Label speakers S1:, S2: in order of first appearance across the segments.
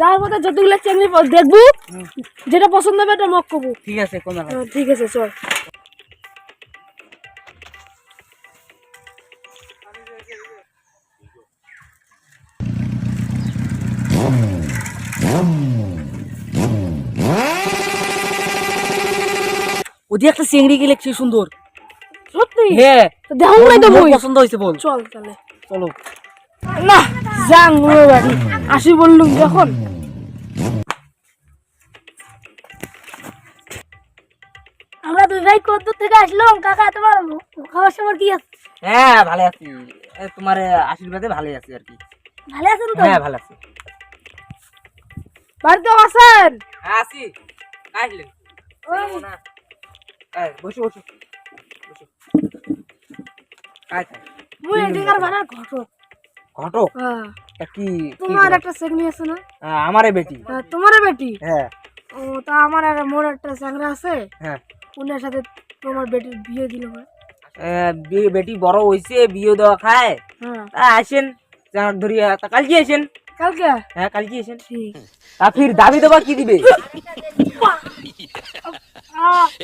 S1: যাওয়ার যতগুলো চিংড়ি দেখব যেটা পছন্দ হবে এটা মক করব।
S2: ঠিক আছে কোন
S1: হ্যাঁ, ঠিক আছে চল।
S2: একটা চিংড়ি গেলে কি সুন্দর?
S1: সত্যি?
S2: হ্যাঁ।
S1: দেখো
S2: পছন্দ হয়েছে বল।
S1: চল তাহলে।
S2: চলো।
S1: না যাং ওর বাড়ি আসি বললুম যখন। আমরা দুই ভাই কত থেকে আসলাম? কাকা তোমার খাবার সবার কি আছে?
S2: হ্যাঁ ভালো আছি। তোমার আশীর্বাদে ভালো আছি আর কি।
S1: ভালো আছেন তো?
S2: হ্যাঁ ভালো আছি।
S1: বাড়িতে আছেন?
S2: হ্যাঁ আছি। আসলেন বসো বসো। বসো। কাজ?
S1: মুই এদিকার বানার ঘটক।
S2: ঘটক?
S1: হ্যাঁ।
S2: তা কি
S1: তোমার একটা সেগনি আছে না?
S2: হ্যাঁ, আমারে বেটি।
S1: হ্যাঁ, তোমার বেটি?
S2: হ্যাঁ।
S1: ও তা আমার আর মোর একটা চ্যাংরা আছে।
S2: হ্যাঁ।
S1: উনার সাথে তোমার বেটির বিয়ে দিল ভাই
S2: বেটি বড় হইছে বিয়ে দেওয়া খায়।
S1: হ্যাঁ।
S2: আসেন ধরিয়া তা কালকে আসেন
S1: কালকে?
S2: হ্যাঁ কালকে আসেন
S1: ঠিক।
S2: তা ফির দাবি দেবা কি দিবে?
S1: আহ,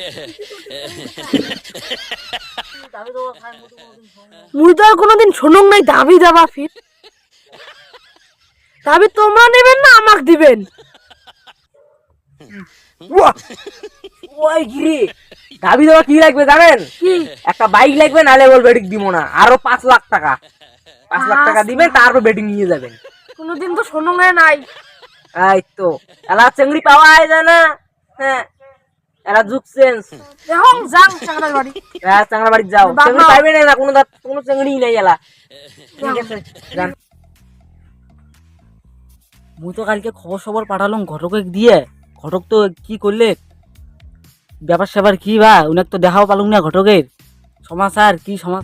S1: তো আর কোনোদিন শুনুক নাই দাবি দাবা ফির। দাবি তোমরা নেবেন না আমাকে দিবেন।
S2: ওই গিরি! দাবি দেওয়া কি লাগবে জানেন?
S1: কি?
S2: একটা বাইক লাগবে নালে বল বেটিং দিব না। আরও পাঁচ লাখ টাকা। পাঁচ লাখ টাকা দিবেন তারপর বেটিং নিয়ে যাবেন।
S1: কোনোদিন তো শুনুক নাই।
S2: এই তো এলা চিংড়ি পাওয়া যায় না। হ্যাঁ ঝুকছেন
S1: এখন যাং বাড়ি।
S2: হ্যাঁ চাংড়া বাড়ি যাও। পাইবে না কোনো দাঁত কোনো চাংড়ি নাই এলা। মুই তো কালকে খবর সবর পাঠালাম ঘটকে দিয়ে। ঘটক তো কি করলে? ব্যাপার স্যাপার কি বা? উনাক তো দেখাও পালুম না ঘটকের। সমাচার কি সমাজ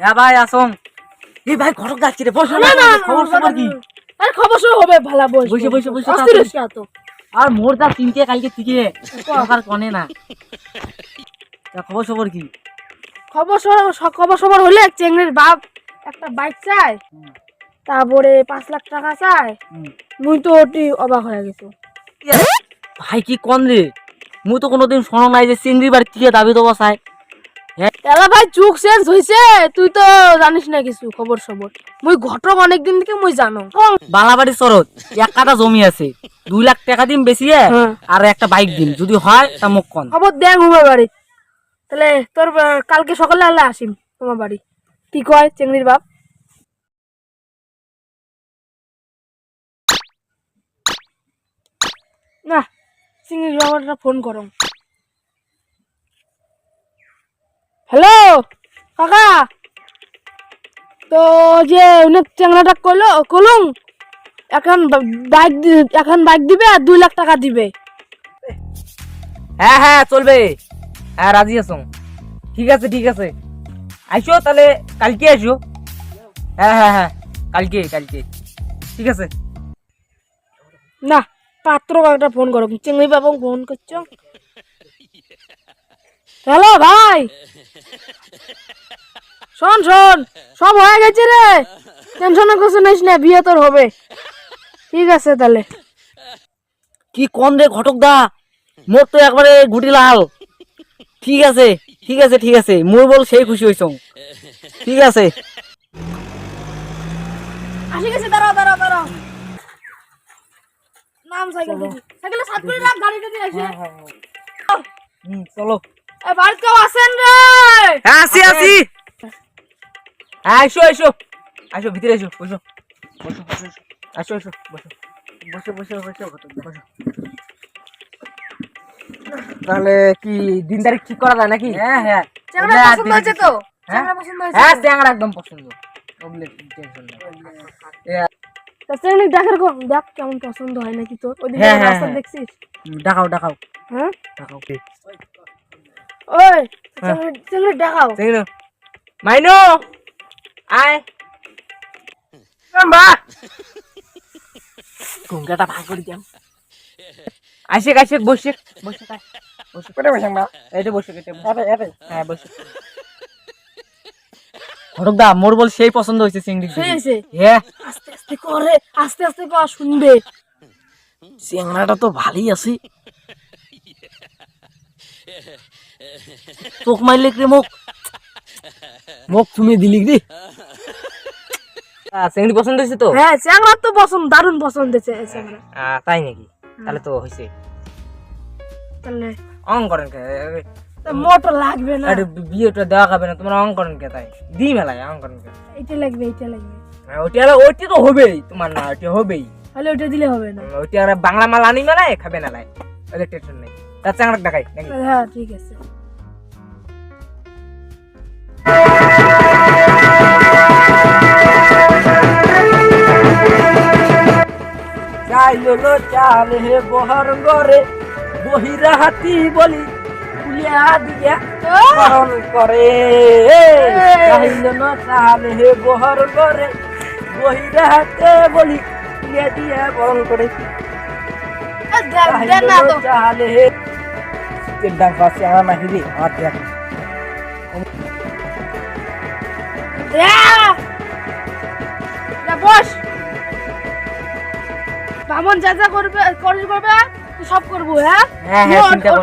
S2: হ্যাঁ ভাই এই ভাই ঘটক যাচ্ছি রে বসো
S1: না,
S2: খবর সবর কি?
S1: আরে খবর সব হবে ভালো বস
S2: বসে, বসে, বসে,
S1: অস্থির
S2: তাড়াতাড়ি।
S1: হইস না তো
S2: আর মোর যা চিনতে কালকে থেকে আর কনে না। খবর সবর কি?
S1: খবর সবর খবর সবর হলে চেংড়ির বাপ একটা বাইক চাই তারপরে পাঁচ লাখ টাকা চাই মুই তো ওটি অবাক হয়ে গেছো।
S2: ভাই কি কন রে? মুই তো কোনোদিন শোনো নাই যে চিংড়ি বাড়ি থেকে দাবি দেবো চাই
S1: এলা ভাই চুক চেঞ্জ হইছে তুই তো জানিস না কিছু খবর সবর। মুই ঘটক অনেক দিন থেকে মুই জানো।
S2: বালাবাড়ি চরত এক কাটা জমি আছে দুই লাখ টাকা দিন বেশি
S1: হ্যাঁ।
S2: আর একটা বাইক দিন যদি হয় তা মুখ কন।
S1: খবর দেন ঘুমার বাড়ি। তাহলে তোর কালকে সকালে আল্লাহ আসিম তোমার বাড়ি। কি কয় চেংড়ির বাপ? না চিংড়ির বাবাটা ফোন করো। হ্যালো কাকা। তো যে অনেক চ্যাংড়াটা করল কলুম এখন বাইক এখন বাইক দিবে আর দুই লাখ টাকা দিবে।
S2: হ্যাঁ হ্যাঁ চলবে। হ্যাঁ রাজি আছো? ঠিক আছে ঠিক আছে। আইসো তাহলে কালকে আইসো হ্যাঁ হ্যাঁ হ্যাঁ কালকে কালকে। ঠিক আছে।
S1: না পাত্র একটা ফোন করো। চিংড়ি বাবু ফোন করছ? হ্যালো ভাই। শোন শোন সব হয়ে গেছে রে। টেনশনে কিছু নিস না বিয়ে তোর হবে। ঠিক আছে তাহলে।
S2: কি কম রে ঘটক দা? মোর তো একবারে গুটি লাল। ঠিক আছে ঠিক আছে ঠিক আছে। মোর বল সেই খুশি হইছ। ঠিক আছে।
S1: আসি গেছে দাঁড়াও দাঁড়াও দাঁড়াও। নাম সাইকেল সাইকেলে সাত করে রাখ গাড়িটা দিয়ে আসে।
S2: হুম, চলো।
S1: এ বাড়িতে কেউ আসেন রে?
S2: হ্যাঁ আসি আসি হ্যাঁ আইসো আইসো আইসো ভিতরে আইসো বসো। বসো বসো বসো। আসো আসো বসো। বসো বসো বসো বসো তাহলে কি দিন তারিখ ঠিক করা যায় নাকি? হ্যাঁ হ্যাঁ।
S1: চ্যাংড়া পছন্দ হয়েছে তো?
S2: হ্যাঁ?
S1: চ্যাংড়া পছন্দ হয়েছে
S2: হ্যাঁ? একদম পছন্দ। ওগুলো টেনশন নেই। এ,
S1: দেখার কো দেখ কেমন পছন্দ হয় নাকি তোর। ওইদিকে
S2: হ্যাঁ, হ্যাঁ,
S1: রাস্তা
S2: হ্যাঁ।
S1: দেখছিস?
S2: দেখাও দেখাও।
S1: হ্যাঁ?
S2: দেখাও।
S1: ওই
S2: হ্যাঁ।
S1: চিংড়ি চিংড়ি
S2: চিংড়ি মাইনু আয়।
S3: বা। ঘুমকাটা ভাগ করে দিয়াম। আইসে আইসে বসে বসে বসে
S4: কোথায় বসে বা
S3: এইটা বসে কেটে হ্যাঁ বসে ঘটক দা মোর বল সেই পছন্দ হয়েছে চিংড়ি হ্যাঁ।
S1: আস্তে আস্তে করে আস্তে আস্তে কর শুনবে।
S4: চিংড়াটা তো ভালোই আছে।
S3: চোখ মারলে রে মুখ?
S4: মুখ তুমি দিলি রে
S3: চিংড়ি পছন্দ হয়েছে তো?
S1: হ্যাঁ চ্যাংড়ার তো পছন্দ দারুণ পছন্দ হয়েছে এই
S3: তাই নাকি? তাহলে তো হয়েছে।
S1: তাহলে
S3: অং করেন
S1: মোটর লাগবে না।
S3: আরে বিয়েটা দেওয়া খাবে না তোমার অং করেন কে তাই? দি মেলায় অং করেন কে?
S1: এটা লাগবে এটা লাগবে।
S3: হ্যাঁ, ওইটা হলো ওইটা তো হবেই তোমার না ওইটা হবেই।
S1: তাহলে ওটা দিলে হবে না।
S3: ওইটা আর বাংলা মাল আনি মেলায় খাবে না লাই ওদের টেনশন নেই। তার চাংড়া দেখাই নাকি?
S1: হ্যাঁ ঠিক আছে।
S4: চাইলো চাল হে বহর গরে বহিরা হাতি বলি কুলিয়া দিয়া করণ করে। চাইলো না চাল হে বহর গরে বহিরা হাতে বলি কুলিয়া দিয়া বরণ করে। চাল হে ಕಿಡ್ಡಂಗೆ ಕಾಸಿ ಅಣ್ಣ ಹಿಡಿ
S1: ಆತ ಯಾಕೆ বস। বামন যা যা করবে করবে করবে সব করব হ্যাঁ?
S3: হ্যাঁ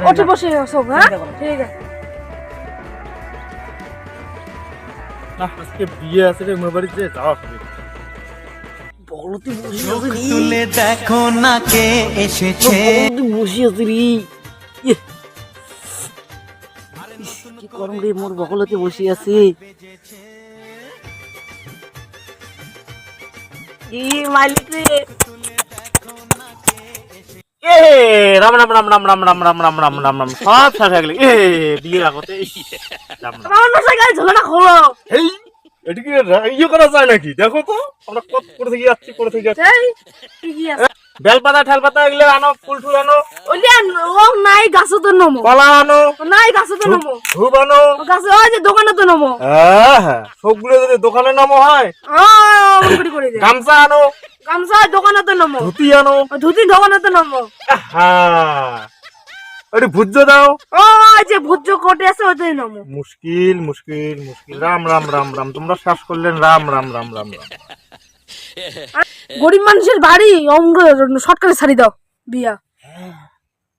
S1: ওঠে বসে সব হ্যাঁ? ঠিক আছে।
S5: না আজকে বিয়ে আছে রে আমার বাড়িতে যাওয়া হবে
S6: তুলে দেখো না কে এসেছে।
S4: বসিয়েছি রে। কি করম রে মোর বগলতে বসে আছে ই মালিক রে
S5: এ রাম রাম রাম রাম রাম রাম রাম রাম রাম রাম রাম সব শেষ হয়ে গেল এ আগতে রাম
S1: ঝোলাটা খোলো
S5: এই এটা কি রা- ইয়ে করা যায় নাকি দেখো তো আমরা কত করে থেকে যাচ্ছি করে থেকে যাচ্ছি বেলপাতা ঠেলপাতা এগুলো আনো ফুল টুল আনো।
S1: ও নাই গাছে তো নমো।
S5: কলা আনো।
S1: নাই গাছে তো নমো।
S5: ধূপ আনো।
S1: গাছে ওই যে দোকানে তো নমো।
S5: হ্যাঁ হ্যাঁ। সবগুলো যদি দোকানে নামো হয় গামছা আনো।
S1: গামছা দোকানে তো নমো।
S5: ধুতি আনো।
S1: ধুতি দোকানে তো নমো।
S5: হ্যাঁ একটু দাও।
S1: ও যে ভুজ্য কোটে আছে ওইটাই নমো।
S5: মুশকিল মুশকিল মুশকিল। রাম রাম রাম রাম। তোমরা শ্বাস করলেন রাম রাম রাম রাম রাম।
S1: গরিব মানুষের বাড়ি অঙ্গ শর্টকাটে ছাড়ি দাও বিয়া।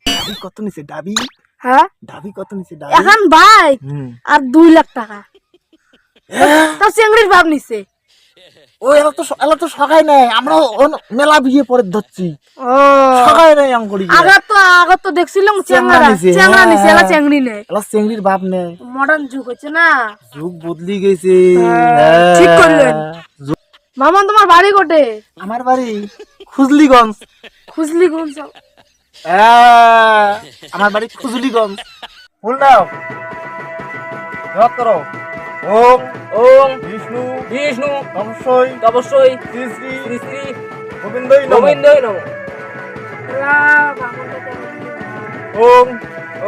S5: ডাবি কত নিছে ডাবি
S1: হ্যাঁ?
S5: ডাবি কত নিছে ডাবি
S1: এখন
S5: হুম।
S1: আর দুই লাখ টাকা। তাও চেংড়ির ভাব নিছে।
S5: ও এলা তো এলা তো সকাই নাই আমরা মেলা বিয়ে পরে ধরছি। সকাই নাই
S1: আগার তো তো দেখছিলাম
S5: চেংড়া
S1: চেংড়া
S5: নিছে,
S1: এলা
S5: হ্যাঁ।
S1: চেংড়ি নেই
S5: এলা চেংড়ির বাপ নেই
S1: মডার্ন যুগ হচ্ছে না।
S5: যুগ বদলি গেছে।
S1: হ্যাঁ, ঠিক করলেন। মামা তোমার বাড়ি কোটে?
S5: আমার বাড়ি খুজলিগঞ্জ।
S1: খুঁজলি কোন সব
S5: হ্যাঁ, আমার বাড়ি খুজলিগঞ্জ। ফুল দাও জপ করো। ওম
S3: ওম
S5: বিষ্ণু
S3: বিষ্ণু
S5: অবশ্যই
S3: অবশ্যই
S5: শ্রী শ্রী
S3: শ্রী শ্রী
S5: গোবিন্দই নম।
S3: গোবিন্দই নম।
S5: ওম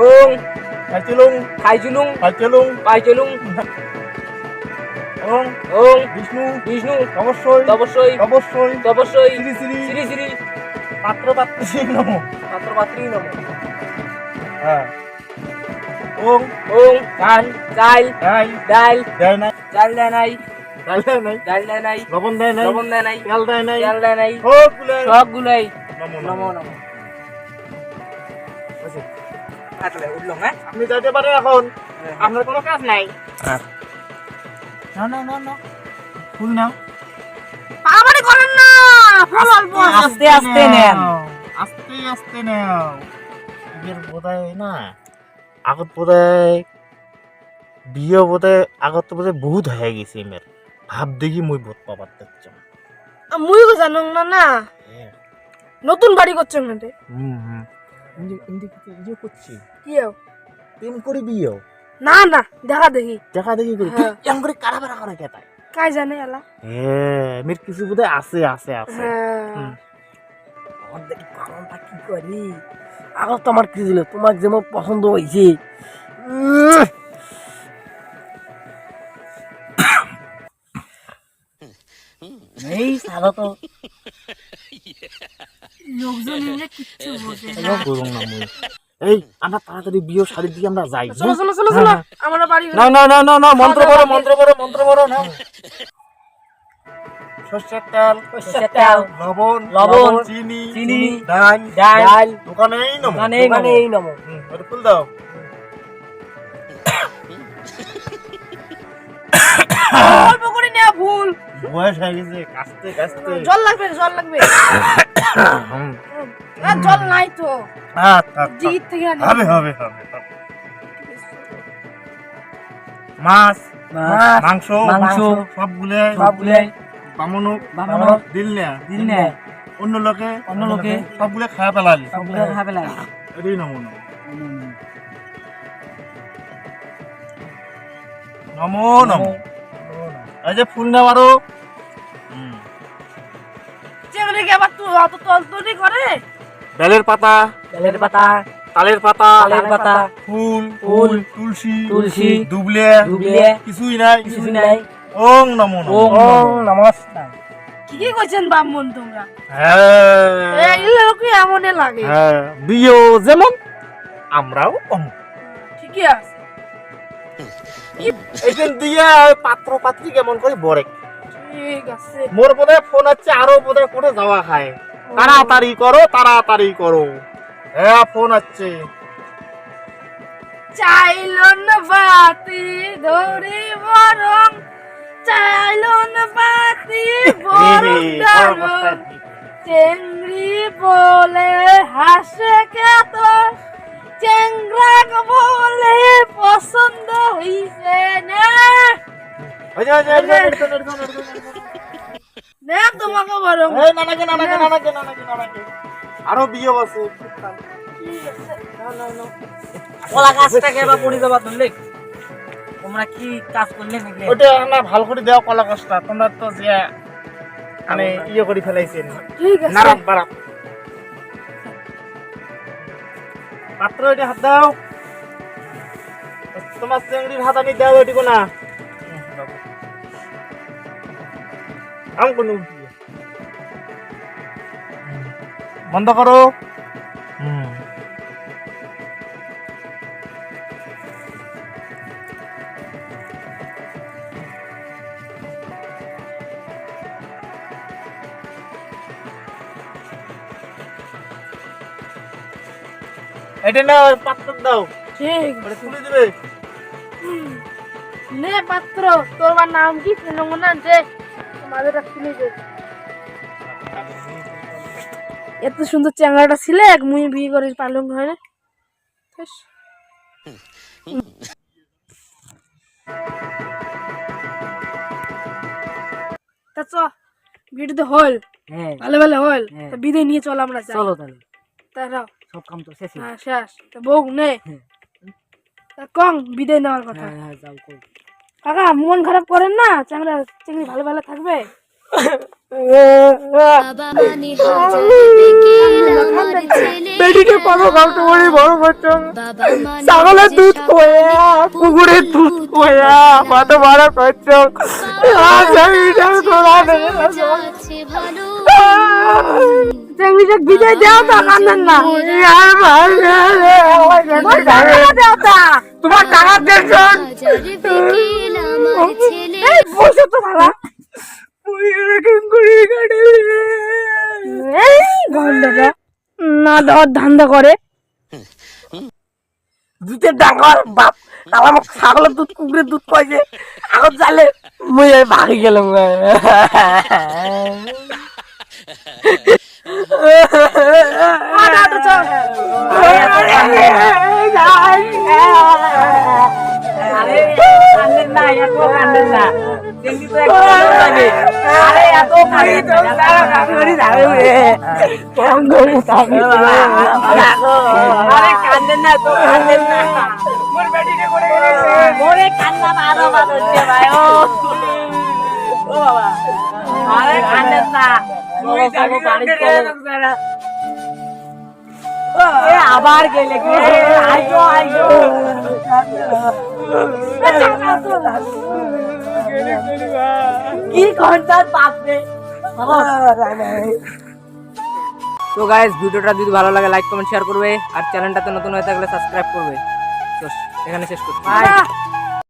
S3: ওম
S5: খাইছিলুম।
S3: খাইচুলুং
S5: খাইছিলুম।
S3: পাইচুলুং
S5: ওম
S3: ওম
S5: বিষ্ণু
S3: বিষ্ণু
S5: অবশ্যই
S3: অবশ্যই
S5: অবশ্যই
S3: অবশ্যই
S5: শ্রী শ্রী
S3: শ্রী শ্রী
S5: পাত্র পাত্রী নম।
S3: পাত্র পাত্রী নম।
S5: হ্যাঁ। ওম
S3: ওম চাল চাল
S5: নাই
S3: ডাল
S5: দেয় নাই।
S3: চাল দেয় নাই।
S5: ডাল দেয় নাই।
S3: ডাল দেয় নাই।
S5: লবণ দেয় নাই।
S3: লবণ দেয় নাই।
S5: তেল দেয় নাই।
S3: তেল দেয় নাই।
S5: সবগুলো
S3: সবগুলাই।
S5: নমো
S3: নমো।
S5: নমো
S3: আচ্ছা উঠলাম হ্যাঁ?
S5: আপনি যাইতে পারেন এখন। আপনার কোনো কাজ নাই। না না না না। ফুল নাও
S1: পাড়াপাড়ি করেন না ফুল অল্প আছে।
S3: আস্তে আস্তে নেন।
S5: আস্তে আস্তে নাও। বিয়ের বোধহয় না আগত বোধহয় বিয়ে বোধহয় আগত তো বোধহয় বহুত হয়ে গেছে মেয়ের ভাব দেখি মুই বহুত পাবার দেখছ।
S1: মুই জানো না না। নতুন বাড়ি করছে ওখানে
S5: হুম হুম। ইন্দি ইন্দি ইয়ে করছি।
S1: কি?
S5: প্রেম করে বিয়ে
S1: না না দেখা দেখি।
S5: দেখা দেখি করি।
S1: হ্যাঁ।
S5: এম করে কারাবারা করে কেতায়
S1: কাই জানে এলা।
S5: হ্যাঁ মেয়ের কিছু বোধহয় আছে আছে আছে।
S1: হ্যাঁ।
S4: দেখি কারণটা কি করি? আগত তো আমার কি দিল? তোমার যেমন পছন্দ হয়েছে
S2: এই সারা তো।
S1: লোকজন কিচ্ছু বোঝে না।
S5: না এই আমরা তাড়াতাড়ি বিয়ে শাড়ির দিকে আমরা যাই
S1: চলো চলো চলো চলো। আমরা বাড়ি
S5: না না না না না মন্ত্র করো মন্ত্র করো মন্ত্র করো না সর্ষের তেল
S2: সর্ষের তেল,
S5: লবণ
S2: লবণ,
S5: চিনি
S2: চিনি,
S5: ডাল
S2: ডাল,
S5: দোকানেই নম।
S2: দোকানেই নম।
S5: হুম, ফুল দাও।
S1: অল্প করে নেওয়া ভুল
S5: বয়স হয়ে গেছে কাস্তে কাস্তে
S1: জল লাগবে জল লাগবে। আর জল নাই তো। জিগির থেকে আনি
S5: হবে হবে হবে হবে। মাছ
S2: মাছ,
S5: মাংস
S2: মাংস,
S5: সবগুলো
S2: সবগুলো
S5: বামনুক
S2: বামনুক,
S5: দিল না।
S2: দিল না,
S5: অন্য লোকে
S2: অন্য লোকে
S5: সবগুলো খাওয়া পেলালি
S2: সবগুলো খাবে লাগে
S5: এটাই নমুনা। নমো নমো। এই যে ফুল নেওয়ারও
S1: যেগুলিকে আবার তুই অত তল তলি করে?
S5: বেলের পাতা
S2: বেলের পাতা
S5: তালের পাতা
S2: তালের পাতা
S5: ফুল
S2: ফুল,
S5: তুলসী
S2: তুলসী,
S5: দুবলে
S2: দুবলে,
S5: কিছুই নাই
S2: কিছুই নাই।
S5: ওং নমো নমো।
S2: ওম
S4: নমস্কার।
S1: কি কি করছেন বামন তোমরা?
S5: হ্যাঁ।
S1: লাগে।
S5: হ্যাঁ। বিয়ে যেমন আমরাও অমন।
S1: ঠিকই আছে।
S5: এইখান দিয়ে পাত্র পাত্রী কেমন করে বরে।
S1: ঠিক আছে।
S5: মোর বোধহয় ফোন হচ্ছে আরও বোধহয় করে যাওয়া খায় তাড়াতাড়ি করো তাড়াতাড়ি করো হ্যাঁ ফোন
S1: চাইল না বাতি ধরি বরং চাইল না বাতি বরং দারুণ চেংড়ি বলে হাসে কেত চেংরা বলে পছন্দ হইছে না তোমাকে বরং
S5: এই নানাকে নানাকে নানাকে নানাকে নানাকে। আরও বিয়ে বসে।
S2: কলা গাছটাকে এবার পড়ে যাবা ধরলে। তোমরা কি কাজ করলে নাকি?
S5: ওটা না ভালো করে দেওয়া কলা কষ্টা তোমরা তো যে মানে ইয়ে করে ফেলাইছেন
S1: ঠিক আছে।
S5: পাত্র এটা হাত দাও। তোমার চেংড়ির হাত আমি দাও এটিকো না। আম কোনো বন্ধ করো। হুম। এটা না পাত্র দাও।
S1: ঠিক
S5: তুলে দেবে।
S1: নে পাত্র তোর নাম কি? না যে তোমাদের খুলে দে এত সুন্দর চ্যাংড়াটা ছিলে এক মুই বিয়ে করে পালং হয় না। তা চ বিয়েটা তো হল।
S2: হ্যাঁ।
S1: ভালো ভালো হল।
S2: হ্যাঁ।
S1: তা বিদায় নিয়ে চল আমরা
S2: চলো তাহলে।
S1: তারাও
S2: সব কাম তো শেষ
S1: হ্যাঁ শেষ। তা বউ নে।
S2: হ্যাঁ।
S1: তা কং বিদায় নেওয়ার কথা।
S2: হ্যাঁ যাও
S1: কাকা মন খারাপ করেন না? চ্যাংড়া চিংড়ি ভালো ভালো থাকবে?
S7: মানে
S4: বেটিকে বড়
S7: মানে
S4: ছাগলের দুধ
S7: সব
S4: খোয়া কুকুরের দুধ খোয়া কত বড়
S1: তো কান্দেন না
S4: তোমার টাকা দিয়েছ
S7: হাজার বেকিল আমার ছেলে
S1: এই বসে তো
S4: তুই এরকম করে কাটালে
S1: এই গন্ডাটা না। দেওয়ার ধান্দা করে
S4: দুধের ডাঙ্গর বাপ আমার ছাগলের দুধ কুকুরের দুধ পাইছে আগত জালে মুই ভাগি গেলাম
S2: না কান্দেন না, তো কান্দেন না কান্না আরও হচ্ছে ভাই ও বাবা আরে কান্দেন না আবার গেলে কি ঘণ্টার বাপরে
S3: তো গাইস ভিডিওটা যদি ভালো লাগে লাইক কমেন্ট শেয়ার করবে। আর চ্যানেলটাতে নতুন হয়ে থাকলে সাবস্ক্রাইব করবে। তো এখানে শেষ করছি।